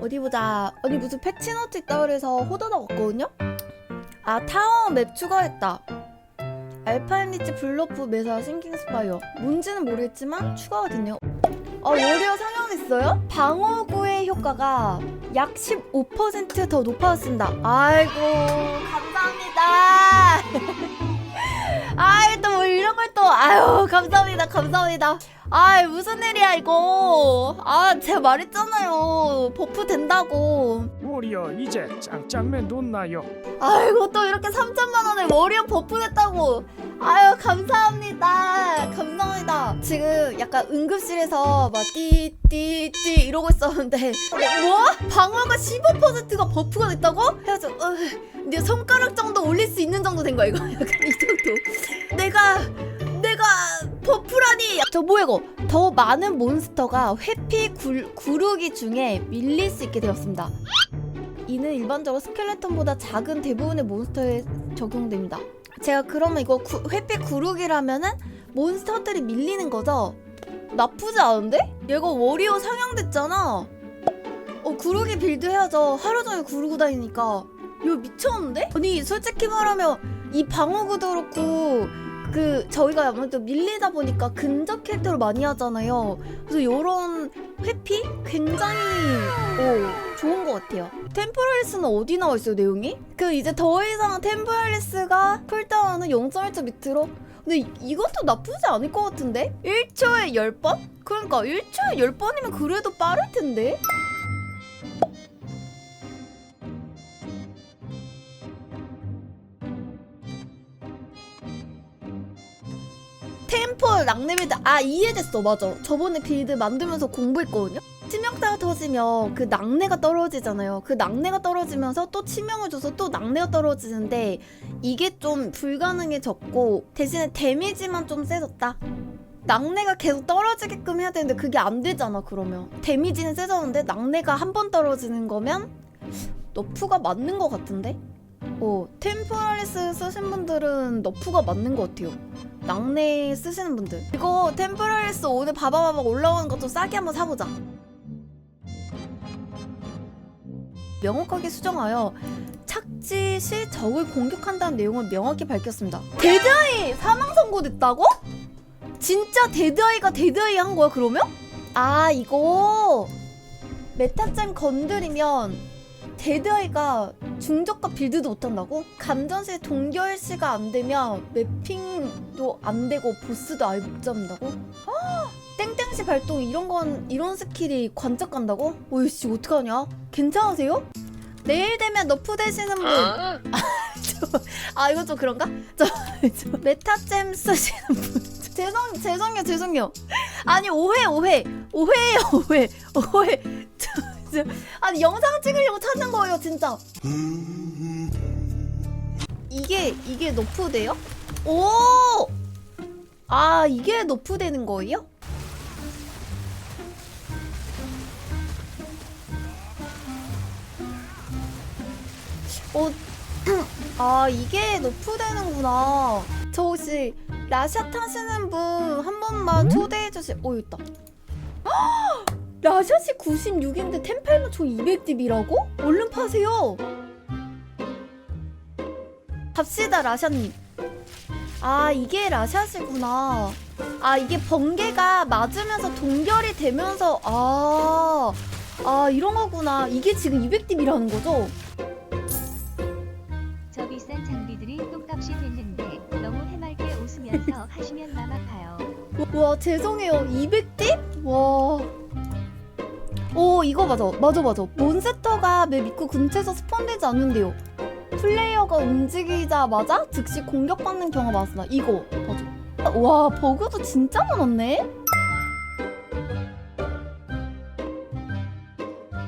어디 보자. 아니 무슨 패치노트 있다 그래서 호다닥 왔거든요. 아 타워 맵 추가했다. 알파인리치 블러프 메사 싱킹 스파이어. 뭔지는 모르겠지만 추가가 됐네요. 어 워리어 상영했어요? 방어구의 효과가 약 15%더 높아졌습니다. 아이고 감사합니다. 아이 또 뭐 이런 걸 또 아유 감사합니다 감사합니다. 아이 무슨 일이야 이거. 아 제가 말했잖아요 버프 된다고. 우리여 이제 짱짱맨 놓나요 아이고 또 이렇게 3천만 원에 워리어 버프 됐다고. 아유 감사합니다. 감사합니다. 지금 약간 응급실에서 막 띠띠띠 이러고 있었는데 뭐? 방어가 15%가 버프가 됐다고? 해가지고 어, 네 손가락 정도 올릴 수 있는 정도 된 거야 이거. 약간 이 정도. 내가 내가 버프라니. 저 뭐야 이거? 더 많은 몬스터가 회피 굴, 구르기 중에 밀릴 수 있게 되었습니다. 이는 일반적으로 스켈레톤보다 작은 대부분의 몬스터에 적용됩니다. 제가 그러면 이거 구, 회피 구르기라면은 몬스터들이 밀리는 거죠? 나쁘지 않은데? 얘가 워리어 상향됐잖아. 어 구르기 빌드 해야죠. 하루 종일 구르고 다니니까. 이거 미쳤는데? 아니 솔직히 말하면 이 방어구도 그렇고 그 저희가 아무래도 밀리다 보니까 근접 캐릭터를 많이 하잖아요. 그래서 이런 회피 굉장히 어, 좋은 것 같아요. 템포럴리스는 어디 나와 있어요 내용이? 그 이제 더 이상 템포럴리스가 쿨다운은 0.1초 밑으로 근데 이- 이것도 나쁘지 않을 것 같은데? 1초에 10번? 그러니까 1초에 10번이면 그래도 빠를 텐데? 템포 락네빌드 아 이해됐어. 맞아. 저번에 빌드 만들면서 공부했거든요? 치명타가 터지면 그 낙내가 떨어지잖아요. 그 낙내가 떨어지면서 또 치명을 줘서 또 낙내가 떨어지는데 이게 좀 불가능해졌고 대신에 데미지만 좀 세졌다. 낙내가 계속 떨어지게끔 해야 되는데 그게 안 되잖아 그러면. 데미지는 세졌는데 낙내가 한 번 떨어지는 거면 너프가 맞는 것 같은데? 어 템포럴리스 쓰신 분들은 너프가 맞는 것 같아요 낙내 쓰시는 분들 이거 템포럴리스 오늘 바바바바 올라오는 거좀 싸게 한번 사보자 명확하게 수정하여 착지 시 적을 공격한다는 내용을 명확히 밝혔습니다 데드아이 사망 선고됐다고? 진짜 데드아이가 데드아이 한 거야 그러면? 아 이거 메타잼 건드리면 데드아이가 중저가 빌드도 못한다고? 감전시 동결시가 안 되면 매핑도 안 되고 보스도 아예 못 잡는다고? 아, 땡땡시 발동 이런 건 이런 스킬이 관적 간다고? 오이씨 어떡하냐? 괜찮으세요? 내일 되면 너프 되시는 분. 저, 아 이거 좀 그런가? 저, 저 메타잼 쓰시는 분. 죄송 죄송해요 죄송해요. 아니 오해 오해 오해예요 오해 오해. 저, 저, 아니 영상 찍으려고 찾는 거예요 진짜. 이게 이게 너프 돼요? 오! 아 이게 너프 되는 거예요? 어, 아 이게 너프 되는구나. 저 혹시 라샤 타시는 분 한 번만 초대해 주시. 어 있다. 라샷이 96인데 템팔만 저 200딥이라고? 얼른 파세요. 갑시다 라샤님. 아 이게 라샷이구나. 아 이게 번개가 맞으면서 동결이 되면서 아. 아 이런 거구나. 이게 지금 200딥이라는 거죠? 저 비싼 장비들이 똥값이 됐는데 너무 해맑게 웃으면서 하시면 맘 아파요. 와 죄송해요 200딥? 와. 오 이거 맞아. 맞아 맞아. 몬스터가 맵 입구 근처에서 스폰되지 않는데요. 플레이어가 움직이자마자 즉시 공격받는 경우가 많습니다. 이거 맞아 와 버그도 진짜 많았네